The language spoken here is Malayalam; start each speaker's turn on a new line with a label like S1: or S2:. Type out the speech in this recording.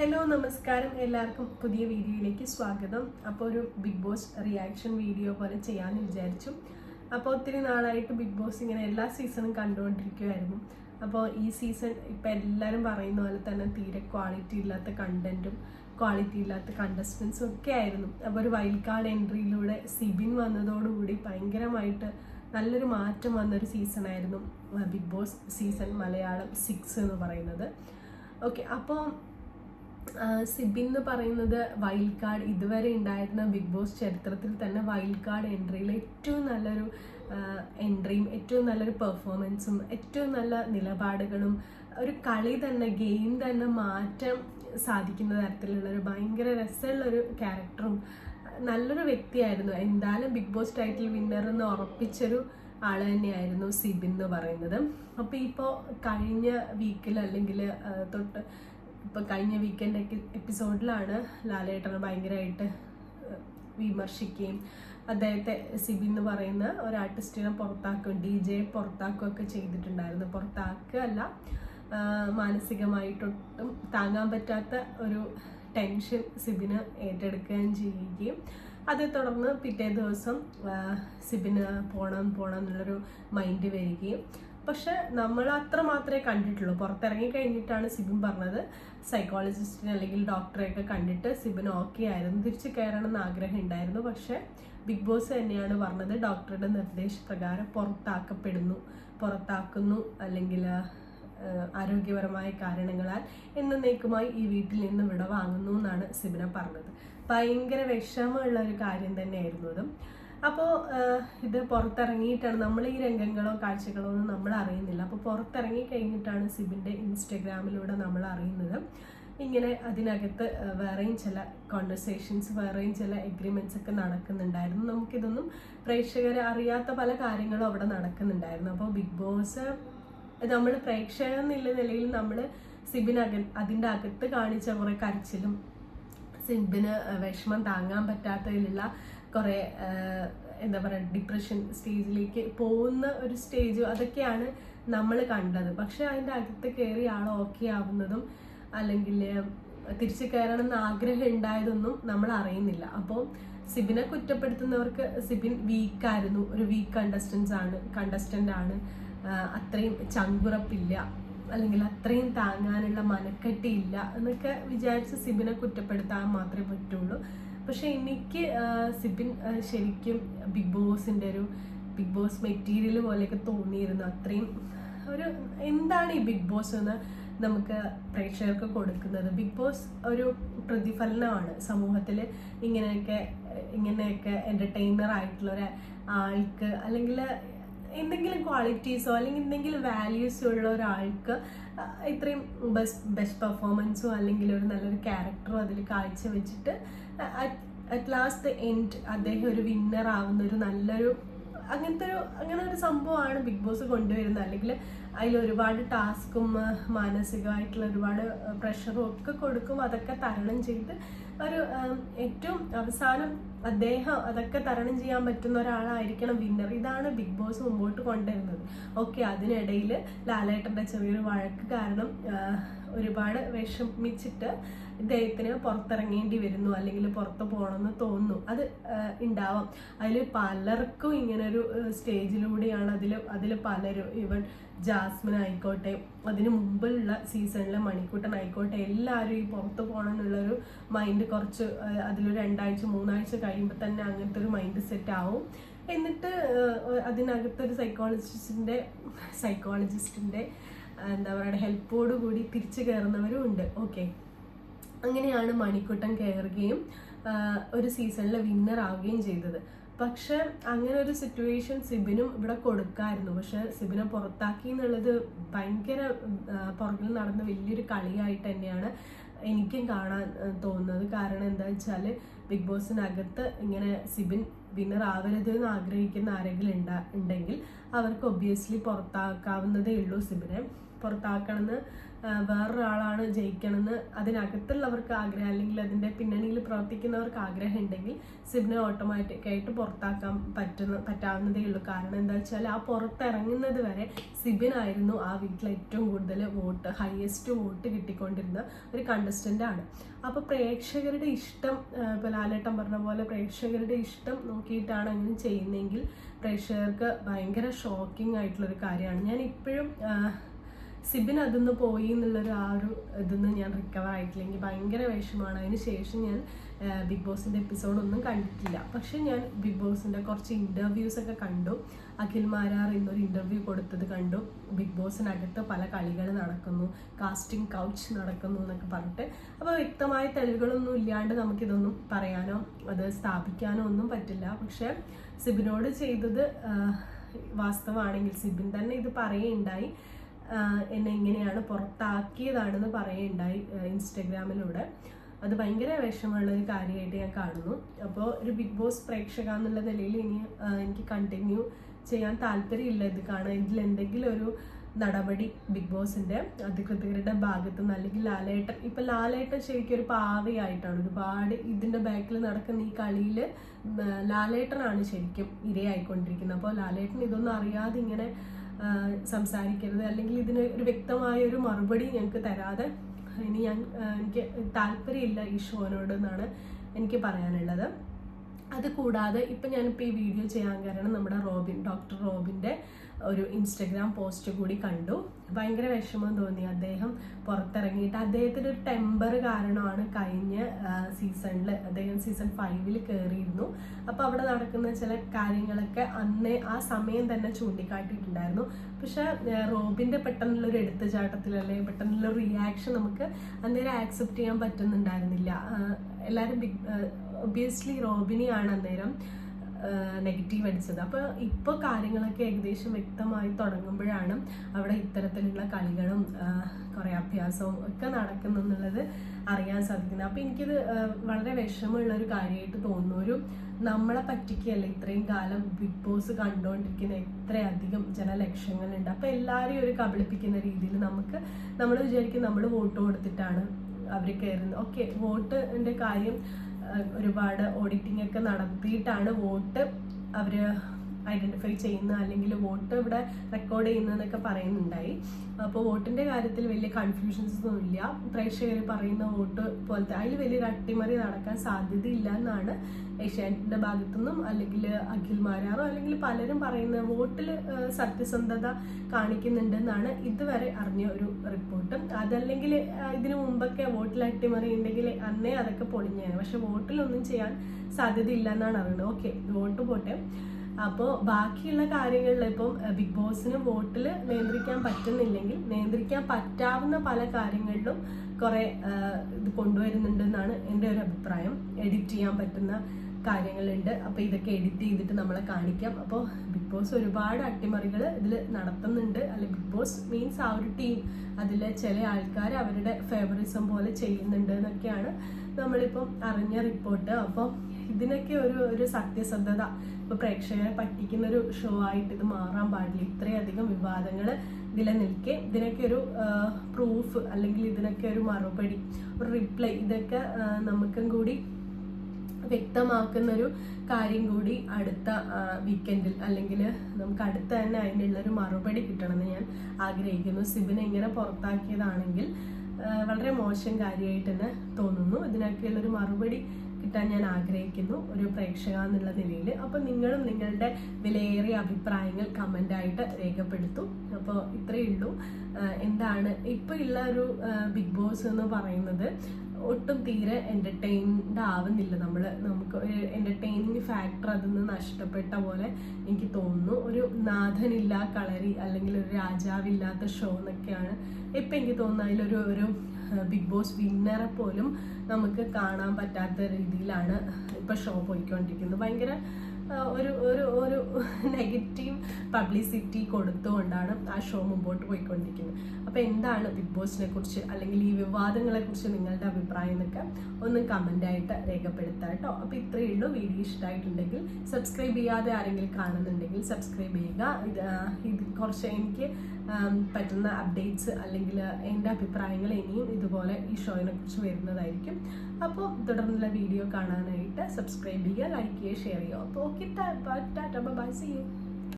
S1: ഹലോ നമസ്കാരം. എല്ലാവർക്കും പുതിയ വീഡിയോയിലേക്ക് സ്വാഗതം. അപ്പോൾ ഒരു ബിഗ് ബോസ് റിയാക്ഷൻ വീഡിയോ പോലെ ചെയ്യാമെന്ന് വിചാരിച്ചു. അപ്പോൾ ഒത്തിരി നാളായിട്ട് ബിഗ് ബോസ് ഇങ്ങനെ എല്ലാ സീസണും കണ്ടുകൊണ്ടിരിക്കുമായിരുന്നു അപ്പോൾ ഈ സീസൺ ഇപ്പം എല്ലാവരും പറയുന്ന പോലെ തന്നെ തീരെ ക്വാളിറ്റി ഇല്ലാത്ത കണ്ടന്റും ക്വാളിറ്റി ഇല്ലാത്ത കണ്ടസ്റ്റൻസും ഒക്കെ ആയിരുന്നു. അപ്പോൾ ഒരു വൈൽഡ് കാർഡ് എൻട്രിയിലൂടെ സിബിൻ വന്നതോടുകൂടി ഭയങ്കരമായിട്ട് നല്ലൊരു മാറ്റം വന്നൊരു സീസണായിരുന്നു Big Boss season Malayalam six എന്ന് പറയുന്നത്. ഓക്കെ അപ്പോൾ സിബിൻ എന്ന് പറയുന്നത് വൈൽഡ് കാർഡ് ഇതുവരെ ഉണ്ടായിരുന്ന ബിഗ് ബോസ് ചരിത്രത്തിൽ തന്നെ വൈൽഡ് കാർഡ് എൻട്രിയിൽ ഏറ്റവും നല്ലൊരു എൻട്രിയും ഏറ്റവും നല്ലൊരു പെർഫോമൻസും ഏറ്റവും നല്ല നിലപാടുകളും ഒരു കളി തന്നെ ഗെയിം തന്നെ മാറ്റം സാധിക്കുന്ന തരത്തിലുള്ള ഒരു ഭയങ്കര രസമുള്ളൊരു ക്യാരക്ടറും നല്ലൊരു വ്യക്തിയായിരുന്നു. എന്തായാലും ബിഗ് ബോസ് ടൈറ്റിൽ വിന്നർ എന്ന് ഉറപ്പിച്ചൊരു ആൾ തന്നെയായിരുന്നു സിബിൻ എന്ന് പറയുന്നത്. അപ്പോൾ ഇപ്പോൾ കഴിഞ്ഞ വീക്കിൽ അല്ലെങ്കിൽ തൊട്ട് ഇപ്പം കഴിഞ്ഞ വീക്കെൻഡ് എപ്പിസോഡിലാണ് ലാലേട്ടനെ ഭയങ്കരമായിട്ട് വിമർശിക്കുകയും അദ്ദേഹത്തെ സിബി എന്ന് പറയുന്ന ഒരു ആർട്ടിസ്റ്റിനെ പുറത്താക്കും ഡി ജെ പുറത്താക്കുകയൊക്കെ ചെയ്തിട്ടുണ്ടായിരുന്നു. പുറത്താക്കുകയല്ല മാനസികമായിട്ടൊട്ടും താങ്ങാൻ പറ്റാത്ത ഒരു ടെൻഷൻ സിബിന് ഏറ്റെടുക്കുകയും ചെയ്യുകയും അതേ തുടർന്ന് പിറ്റേ ദിവസം സിബിന് പോണം പോണം എന്നുള്ളൊരു മൈൻഡ് വരികയും പക്ഷെ നമ്മൾ അത്ര മാത്രമേ കണ്ടിട്ടുള്ളൂ. പുറത്തിറങ്ങി കഴിഞ്ഞിട്ടാണ് സിബിൻ പറഞ്ഞത്. സൈക്കോളജിസ്റ്റിനെ അല്ലെങ്കിൽ ഡോക്ടറെയൊക്കെ കണ്ടിട്ട് സിബിൻ ഓക്കെ ആയിരുന്നു. തിരിച്ചു കയറണം എന്ന് ആഗ്രഹം ഉണ്ടായിരുന്നു. പക്ഷെ ബിഗ് ബോസ് തന്നെയാണ് പറഞ്ഞത്. ഡോക്ടറുടെ നിർദ്ദേശപ്രകാരം പുറത്താക്കപ്പെടുന്നു. പുറത്താക്കുന്നു അല്ലെങ്കിൽ ആരോഗ്യപരമായ കാരണങ്ങളാൽ എന്നേക്കുമായി ഈ വീട്ടിൽ നിന്ന് വിട വാങ്ങുന്നു എന്നാണ് സിബിന പറഞ്ഞത്. ഭയങ്കര വിഷമമുള്ള ഒരു കാര്യം തന്നെയായിരുന്നു അതും. അപ്പോൾ ഇത് പുറത്തിറങ്ങിയിട്ടാണ് നമ്മൾ ഈ രംഗങ്ങളോ കാഴ്ചകളോ ഒന്നും നമ്മൾ അറിയുന്നില്ല അപ്പോൾ പുറത്തിറങ്ങി കഴിഞ്ഞിട്ടാണ് സിബിന്റെ ഇൻസ്റ്റഗ്രാമിലൂടെ നമ്മൾ അറിയുന്നത് ഇങ്ങനെ അതിനകത്ത് വേറെയും ചില കോൺവെർസേഷൻസ് വേറെയും ചില എഗ്രിമെന്റ്സ് ഒക്കെ നടക്കുന്നുണ്ടായിരുന്നു. നമുക്കിതൊന്നും പ്രേക്ഷകരെ അറിയാത്ത പല കാര്യങ്ങളും അവിടെ നടക്കുന്നുണ്ടായിരുന്നു. അപ്പോൾ ബിഗ് ബോസ് നമ്മൾ പ്രേക്ഷകർ എന്നുള്ള നിലയിൽ നമ്മൾ സിബിനക അതിന്റെ അകത്ത് കാണിച്ച കുറേ കരച്ചിലും സിബിന് വിഷമം താങ്ങാൻ പറ്റാത്തതിലുള്ള കുറേ എന്താ പറയുക ഡിപ്രഷൻ സ്റ്റേജിലേക്ക് പോകുന്ന ഒരു സ്റ്റേജ് അതൊക്കെയാണ് നമ്മൾ കണ്ടത്. പക്ഷെ അതിന്റെ അകത്ത് കയറി ആൾ ഓക്കെ ആവുന്നതും അല്ലെങ്കിൽ തിരിച്ചു കയറണം എന്ന് ആഗ്രഹം ഉണ്ടായതൊന്നും നമ്മൾ അറിയുന്നില്ല. അപ്പോൾ സിബിനെ കുറ്റപ്പെടുത്തുന്നവർക്ക് സിബിൻ വീക്കായിരുന്നു ഒരു വീക്ക് കണ്ടസ്റ്റൻസ് ആണ് കണ്ടസ്റ്റന്റ് ആണ്. അത്രയും ചങ്കുറപ്പില്ല. അല്ലെങ്കിൽ അത്രയും താങ്ങാനുള്ള മനക്കെട്ടിയില്ല എന്നൊക്കെ വിചാരിച്ച് സിബിനെ കുറ്റപ്പെടുത്താൻ മാത്രമേ പറ്റുള്ളൂ. പക്ഷേ എനിക്ക് സിബിൻ ശരിക്കും ബിഗ് ബോസിന്റെ ഒരു ബിഗ് ബോസ് മെറ്റീരിയൽ പോലെയൊക്കെ തോന്നിയിരുന്നു. അത്രയും ഒരു എന്താണ് ഈ ബിഗ് ബോസ് എന്ന് നമുക്ക് പ്രേക്ഷകർക്ക് കൊടുക്കുന്നത്? ബിഗ് ബോസ് ഒരു പ്രതിഫലനമാണ്. സമൂഹത്തിൽ ഇങ്ങനെയൊക്കെ ഇങ്ങനെയൊക്കെ എന്റർടൈനർ ആയിട്ടുള്ള ഒരു ആൾക്ക് അല്ലെങ്കിൽ എന്തെങ്കിലും ക്വാളിറ്റീസോ അല്ലെങ്കിൽ എന്തെങ്കിലും വാല്യൂസോ ഉള്ള ഒരാൾക്ക് ഇത്രയും ബെസ്റ്റ് ബെസ്റ്റ് പെർഫോമൻസോ അല്ലെങ്കിൽ ഒരു നല്ലൊരു ക്യാരക്ടറോ അതിൽ കാഴ്ചവെച്ചിട്ട് അറ്റ് ലാസ്റ്റ് എൻഡ് അദ്ദേഹം ഒരു വിന്നർ ആവുന്ന ഒരു നല്ലൊരു അങ്ങനത്തെ ഒരു അങ്ങനെ ഒരു സംഭവമാണ് ബിഗ് ബോസ് കൊണ്ടുവരുന്നത്. അല്ലെങ്കിൽ അതിൽ ഒരുപാട് ടാസ്കും മാനസികമായിട്ടുള്ള ഒരുപാട് പ്രഷറും ഒക്കെ കൊടുക്കും. അതൊക്കെ തരണം ചെയ്ത് ഒരു ഏറ്റവും അവസാനം അദ്ദേഹം അതൊക്കെ തരണം ചെയ്യാൻ പറ്റുന്ന ഒരാളായിരിക്കണം വിന്നർ ഇതാണ് ബിഗ് ബോസ് മുമ്പോട്ട് കൊണ്ടുവരുന്നത്. ഓക്കെ അതിനിടയിൽ ലാലേട്ടന്റെ ചെറിയൊരു വഴക്ക് കാരണം ഒരുപാട് വിഷമിച്ചിട്ട് ഇദ്ദേഹത്തിന് പുറത്തിറങ്ങേണ്ടി വരുന്നു അല്ലെങ്കിൽ പുറത്ത് പോകണമെന്ന് തോന്നുന്നു. അത് ഉണ്ടാവാം. അതിൽ പലർക്കും ഇങ്ങനൊരു സ്റ്റേജിലൂടെയാണ് അതിൽ അതിൽ പലരും ഇവൻ ജാസ്മിൻ ആയിക്കോട്ടെ അതിനു മുമ്പുള്ള സീസണിലെ മണിക്കൂട്ടൻ ആയിക്കോട്ടെ എല്ലാവരും ഈ പുറത്ത് പോകണം എന്നുള്ളൊരു മൈൻഡ് കുറച്ച് അതിലൊരു രണ്ടാഴ്ച മൂന്നാഴ്ച കഴിയുമ്പോൾ തന്നെ അങ്ങനത്തെ ഒരു മൈൻഡ് സെറ്റ് ആവും. എന്നിട്ട് അതിനകത്തൊരു സൈക്കോളജിസ്റ്റിന്റെ സൈക്കോളജിസ്റ്റിന്റെ എന്താ പറയുക ഹെൽപ്പോട് കൂടി തിരിച്ചു കയറുന്നവരും ഉണ്ട്. ഓക്കെ അങ്ങനെയാണ് മണിക്കുട്ടൻ കയറുകയും ഒരു സീസണിലെ വിന്നർ ആവുകയും ചെയ്തത്. പക്ഷെ അങ്ങനെ ഒരു സിറ്റുവേഷൻ സിബിനും ഇവിടെ കൊടുക്കായിരുന്നു. പക്ഷെ സിബിനെ പുറത്താക്കി എന്നുള്ളത് ഭയങ്കര പുറകിൽ നടന്ന വലിയൊരു കളിയായിട്ട് തന്നെയാണ് എനിക്കും കാണാൻ തോന്നുന്നത്. കാരണം എന്താ വെച്ചാൽ ബിഗ് ബോസിനകത്ത് ഇങ്ങനെ സിബിൻ വിന്നർ ആവരുത് എന്ന് ആഗ്രഹിക്കുന്ന ആരെങ്കിലും ഉണ്ടെങ്കിൽ അവർക്ക് ഒബ്വിയസ്ലി പുറത്താക്കാവുന്നതേ ഉള്ളൂ സിബിനെ. പുറത്താക്കണമെന്ന് വേറൊരാളാണ് ജയിക്കണമെന്ന് അതിനകത്തുള്ളവർക്ക് ആഗ്രഹം അല്ലെങ്കിൽ അതിന്റെ പിന്നണിയിൽ പ്രവർത്തിക്കുന്നവർക്ക് ആഗ്രഹം ഉണ്ടെങ്കിൽ സിബിനെ ഓട്ടോമാറ്റിക്കായിട്ട് പുറത്താക്കാൻ പറ്റുന്ന പറ്റാവുന്നതേ ഉള്ളൂ. കാരണം എന്താ വെച്ചാൽ ആ പുറത്തിറങ്ങുന്നത് വരെ സിബിനായിരുന്നു ആ വീട്ടിൽ ഏറ്റവും കൂടുതൽ വോട്ട് ഹയസ്റ്റ് വോട്ട് കിട്ടിക്കൊണ്ടിരുന്ന ഒരു കണ്ടസ്റ്റന്റ് ആണ്. അപ്പോൾ പ്രേക്ഷകരുടെ ഇഷ്ടം ഇപ്പോൾ ലാലേട്ടൻ പറഞ്ഞ പോലെ പ്രേക്ഷകരുടെ ഇഷ്ടം നോക്കിയിട്ടാണ് അങ്ങനെ ചെയ്യുന്നതെങ്കിൽ പ്രേക്ഷകർക്ക് ഭയങ്കര ഷോക്കിംഗ് ആയിട്ടുള്ളൊരു കാര്യമാണ്. ഞാൻ ഇപ്പോഴും സിബിൻ അതിന്ന് പോയി എന്നുള്ളൊരു ആ ഒരു ഇതിന്ന് ഞാൻ റിക്കവർ ആയിട്ടില്ല. എനിക്ക് ഭയങ്കര വിഷമമാണ്. അതിന് ശേഷം ഞാൻ ബിഗ് ബോസിന്റെ എപ്പിസോഡൊന്നും കണ്ടിട്ടില്ല. പക്ഷെ ഞാൻ ബിഗ് ബോസിന്റെ കുറച്ച് ഇന്റർവ്യൂസ് ഒക്കെ കണ്ടു. അഖിൽ മാരാർ ഇന്നൊരു ഇന്റർവ്യൂ കൊടുത്തത് കണ്ടു. ബിഗ് ബോസിനകത്ത് പല കളികൾ നടക്കുന്നു. കാസ്റ്റിംഗ് കൗച്ച് നടക്കുന്നു എന്നൊക്കെ പറഞ്ഞിട്ട്. അപ്പോൾ വ്യക്തമായ തെളിവുകളൊന്നും ഇല്ലാണ്ട് നമുക്കിതൊന്നും പറയാനോ അത് സ്ഥാപിക്കാനോ ഒന്നും പറ്റില്ല. പക്ഷെ സിബിനോട് ചെയ്തത് വാസ്തവമാണെങ്കിൽ സിബിൻ തന്നെ ഇത് പറയുകയുണ്ടായി. എന്നെ ഇങ്ങനെയാണ് പുറത്താക്കിയതാണെന്ന് പറയുണ്ടായി ഇൻസ്റ്റഗ്രാമിലൂടെ. അത് ഭയങ്കര വിഷമമുള്ള ഒരു കാര്യമായിട്ട് ഞാൻ കാണുന്നു. അപ്പോൾ ഒരു ബിഗ് ബോസ് പ്രേക്ഷക എന്നുള്ള നിലയിൽ ഇനി എനിക്ക് കണ്ടിന്യൂ ചെയ്യാൻ താല്പര്യമില്ല. ഇത് കാണാൻ ഇതിൽ എന്തെങ്കിലും ഒരു നടപടി ബിഗ് ബോസിന്റെ അധികൃതരുടെ ഭാഗത്തു നിന്ന് അല്ലെങ്കിൽ ലാലേട്ടൻ ഇപ്പം ലാലേട്ടൻ ശരിക്കും ഒരു പാവയായിട്ടാണ്. ഒരുപാട് ഇതിന്റെ ബാക്കിൽ നടക്കുന്ന ഈ കളിയിൽ ലാലേട്ടനാണ് ശരിക്കും ഇരയായിക്കൊണ്ടിരിക്കുന്നത്. അപ്പോൾ ലാലേട്ടൻ ഇതൊന്നും അറിയാതെ ഇങ്ങനെ സംസാരിക്കരുത്. അല്ലെങ്കിൽ ഇതിന് ഒരു വ്യക്തമായ ഒരു മറുപടി ഞങ്ങൾക്ക് തരാതെ ഇനി ഞാൻ എനിക്ക് താല്പര്യമില്ല ഈ ഷോനോട് എന്നാണ് എനിക്ക് പറയാനുള്ളത്. അത് കൂടാതെ ഇപ്പം ഞാനിപ്പോൾ ഈ വീഡിയോ ചെയ്യാൻ കാരണം നമ്മുടെ റോബിൻ ഡോക്ടർ റോബിന്റെ ഒരു ഇൻസ്റ്റഗ്രാം പോസ്റ്റ് കൂടി കണ്ടു. ഭയങ്കര വിഷമം തോന്നി. അദ്ദേഹം പുറത്തിറങ്ങിയിട്ട് അദ്ദേഹത്തിന്റെ ഒരു ടെമ്പർ കാരണമാണ് കഴിഞ്ഞ സീസണിൽ അദ്ദേഹം സീസൺ ഫൈവിൽ കയറിയിരുന്നു അപ്പോൾ അവിടെ നടക്കുന്ന ചില കാര്യങ്ങളൊക്കെ അന്നേ ആ സമയം തന്നെ ചൂണ്ടിക്കാട്ടിയിട്ടുണ്ടായിരുന്നു. പക്ഷെ റോബിന്റെ പെട്ടെന്നുള്ളൊരു എടുത്തുചാട്ടത്തിൽ അല്ലെങ്കിൽ പെട്ടെന്നുള്ള റിയാക്ഷൻ നമുക്ക് അന്നേരം ആക്സെപ്റ്റ് ചെയ്യാൻ പറ്റുന്നുണ്ടായിരുന്നില്ല. എല്ലാവരും ബിഗ് ഒബിയസ്ലി റോബിനെയാണ് അന്നേരം നെഗറ്റീവ് അടിച്ചത് അപ്പോൾ ഇപ്പോൾ കാര്യങ്ങളൊക്കെ ഏകദേശം വ്യക്തമായി തുടങ്ങുമ്പോഴാണ് അവിടെ ഇത്തരത്തിലുള്ള കളികളും കുറേ അഭ്യാസവും ഒക്കെ നടക്കുന്നു എന്നുള്ളത് അറിയാൻ സാധിക്കുന്നത്. അപ്പോൾ എനിക്കിത് വളരെ വിഷമമുള്ള ഒരു കാര്യമായിട്ട് തോന്നുന്നു ഒരു നമ്മളെ പറ്റിക്കല്ല ഇത്രയും കാലം ബിഗ് ബോസ് കണ്ടുകൊണ്ടിരിക്കുന്ന എത്രയധികം ജനലക്ഷങ്ങളുണ്ട്. അപ്പോൾ എല്ലാവരെയും ഒരു കബളിപ്പിക്കുന്ന രീതിയിൽ നമുക്ക് നമ്മൾ വിചാരിക്കും നമ്മൾ വോട്ട് കൊടുത്തിട്ടാണ് അവർ കയറുന്നത്. ഓക്കെ വോട്ടിന്റെ കാര്യം ഒരുപാട് ഓഡിറ്റിംഗ് ഒക്കെ നടത്തിയിട്ടാണ് വോട്ട് അവർ ഐഡന്റിഫൈ ചെയ്യുന്ന അല്ലെങ്കിൽ വോട്ട് ഇവിടെ റെക്കോർഡ് ചെയ്യുന്നതെന്നൊക്കെ പറയുന്നുണ്ടായി. അപ്പോൾ വോട്ടിന്റെ കാര്യത്തിൽ വലിയ കൺഫ്യൂഷൻസ് ഒന്നും ഇല്ല. പ്രേക്ഷകർ പറയുന്ന വോട്ട് പോലത്തെ അതിൽ വലിയൊരു അട്ടിമറി നടക്കാൻ സാധ്യതയില്ല എന്നാണ് ഏഷ്യാനെറ്റിന്റെ ഭാഗത്തുനിന്നും അല്ലെങ്കിൽ അഖിൽ മാരാറോ അല്ലെങ്കിൽ പലരും പറയുന്ന വോട്ടിൽ സത്യസന്ധത കാണിക്കുന്നുണ്ടെന്നാണ് ഇതുവരെ അറിഞ്ഞ ഒരു റിപ്പോർട്ട്. അതല്ലെങ്കിൽ ഇതിനു മുമ്പൊക്കെ വോട്ടിൽ അട്ടിമറി ഉണ്ടെങ്കിൽ അന്നേ അതൊക്കെ പൊളിഞ്ഞാണ്. പക്ഷെ വോട്ടിലൊന്നും ചെയ്യാൻ സാധ്യതയില്ല എന്നാണ് അറിയുന്നത്. ഓക്കെ വോട്ട് പോട്ടെ. അപ്പോൾ ബാക്കിയുള്ള കാര്യങ്ങളിൽ ഇപ്പം ബിഗ് ബോസിന് വോട്ടിൽ നിയന്ത്രിക്കാൻ പറ്റുന്നില്ലെങ്കിൽ നിയന്ത്രിക്കാൻ പറ്റാവുന്ന പല കാര്യങ്ങളിലും കുറെ ഇത് കൊണ്ടുവരുന്നുണ്ടെന്നാണ് എന്റെ ഒരു അഭിപ്രായം. എഡിറ്റ് ചെയ്യാൻ പറ്റുന്ന കാര്യങ്ങളുണ്ട്. അപ്പോൾ ഇതൊക്കെ എഡിറ്റ് ചെയ്തിട്ട് നമ്മളെ കാണിക്കാം. അപ്പോൾ ബിഗ് ബോസ് ഒരുപാട് അട്ടിമറികൾ ഇതിൽ നടത്തുന്നുണ്ട്. അല്ലെ ബിഗ് ബോസ് മീൻസ് ആ ഒരു ടീം അതിലെ ചില ആൾക്കാർ അവരുടെ ഫേവറിസം പോലെ ചെയ്യുന്നുണ്ട് എന്നൊക്കെയാണ് നമ്മളിപ്പം അറിഞ്ഞ റിപ്പോർട്ട് അപ്പോൾ ഇതിനൊക്കെ ഒരു ഒരു സത്യസന്ധത. ഇപ്പൊ പ്രേക്ഷകരെ പറ്റിക്കുന്ന ഒരു ഷോ ആയിട്ട് ഇത് മാറാൻ പാടില്ല. ഇത്രയധികം വിവാദങ്ങൾ നിലനിൽക്കെ ഇതിനൊക്കെ ഒരു പ്രൂഫ് അല്ലെങ്കിൽ ഇതിനൊക്കെ ഒരു മറുപടി ഒരു റിപ്ലൈ ഇതൊക്കെ നമുക്കും കൂടി വ്യക്തമാക്കുന്ന ഒരു കാര്യം കൂടി അടുത്ത വീക്കെൻഡിൽ അല്ലെങ്കിൽ നമുക്ക് അടുത്ത തന്നെ അതിനുള്ള ഒരു മറുപടി കിട്ടണമെന്ന് ഞാൻ ആഗ്രഹിക്കുന്നു. സിബിനെ ഇങ്ങനെ പുറത്താക്കിയതാണെങ്കിൽ വളരെ മോശം കാര്യമായിട്ട് തന്നെ തോന്നുന്നു. ഇതിനൊക്കെയുള്ളൊരു മറുപടി കിട്ടാൻ ഞാൻ ആഗ്രഹിക്കുന്നു ഒരു പ്രേക്ഷക എന്നുള്ള നിലയിൽ അപ്പോൾ നിങ്ങളും നിങ്ങളുടെ വിലയേറിയ അഭിപ്രായങ്ങൾ കമന്റായിട്ട് രേഖപ്പെടുത്തും. അപ്പോൾ ഇത്രയേ ഉള്ളൂ. എന്താണ്? ഇപ്പോൾ ഉള്ള ഒരു ബിഗ് ബോസ് എന്ന് പറയുന്നത് ഒട്ടും തീരെ എന്റർടൈൻഡ് ആവുന്നില്ല. നമ്മൾ നമുക്ക് ഒരു എന്റർടൈനിങ് ഫാക്ടർ അതിൽ നിന്ന് നഷ്ടപ്പെട്ട പോലെ എനിക്ക് തോന്നുന്നു. ഒരു നാഥനില്ല കളരി അല്ലെങ്കിൽ ഒരു രാജാവില്ലാത്ത ഷോ എന്നൊക്കെയാണ് ഇപ്പം എനിക്ക് തോന്നുന്നു അതിലൊരു ഒരു ബിഗ് ബോസ് വിന്നറെ പോലും നമുക്ക് കാണാൻ പറ്റാത്ത രീതിയിലാണ് ഇപ്പം ഷോ പോയിക്കൊണ്ടിരിക്കുന്നത്. ഭയങ്കര ഒരു ഒരു ഒരു നെഗറ്റീവ് പബ്ലിസിറ്റി കൊടുത്തുകൊണ്ടാണ് ആ ഷോ മുമ്പോട്ട് പോയിക്കൊണ്ടിരിക്കുന്നത്. അപ്പോൾ എന്താണ് ബിഗ് ബോസിനെ കുറിച്ച് അല്ലെങ്കിൽ ഈ വിവാദങ്ങളെ കുറിച്ച് നിങ്ങളുടെ അഭിപ്രായം എന്നൊക്കെ ഒന്ന് കമന്റായിട്ട് രേഖപ്പെടുത്താം കേട്ടോ. അപ്പോൾ ഇത്രയേ ഉള്ളൂ. വീഡിയോ ഇഷ്ടമായിട്ടുണ്ടെങ്കിൽ സബ്സ്ക്രൈബ് ചെയ്യാതെ ആരെങ്കിലും കാണുന്നുണ്ടെങ്കിൽ സബ്സ്ക്രൈബ് ചെയ്യുക. ഇത് ഇത് കുറച്ച് എനിക്ക് പറ്റുന്ന അപ്ഡേറ്റ്സ് അല്ലെങ്കിൽ എന്റെ അഭിപ്രായങ്ങൾ ഇനിയും ഇതുപോലെ ഈ ഷോയിനെ കുറിച്ച് വരുന്നതായിരിക്കും. അപ്പോൾ തുടർന്നുള്ള വീഡിയോ കാണാനായിട്ട് സബ്സ്ക്രൈബ് ചെയ്യുക ലൈക്ക് ചെയ്യുക ഷെയർ ചെയ്യുക. അപ്പോൾ ഓക്കെ ബൈ സി യു